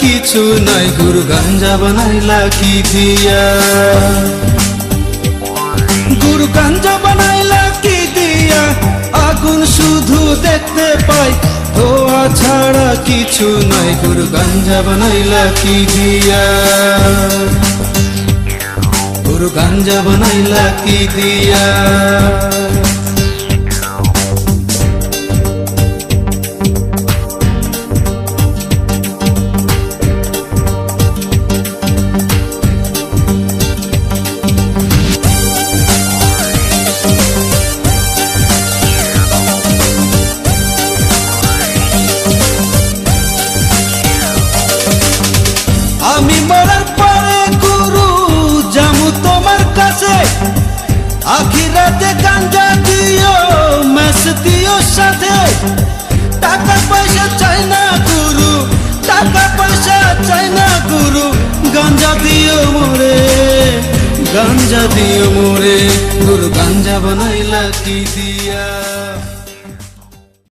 কিছু নাই গুরু গাঞ্জা বানাইলা কি দিয়া। গুরু গাঞ্জা বানাইলা কি দিয়া আগুন শুধু দেখতে পাই। ধোয়া ছাড়া কিছু নাই গুরু গাঞ্জা বানাইলা কি দিয়া। গুরু গাঞ্জা বানাইলা কি দিয়া। আমি মরার পরে গুরু, জামু তোমার কাছে। আখিরাতে গাঞ্জা দিও, মেস দিও সাথে। টাকা পয়সা চাই না গুরু, টাকা পয়সা চাই না গুরু। গাঞ্জা দিও মোরে, গাঞ্জা দিও মোরে। গুরু গাঞ্জা বানাইলা কি দিয়ে?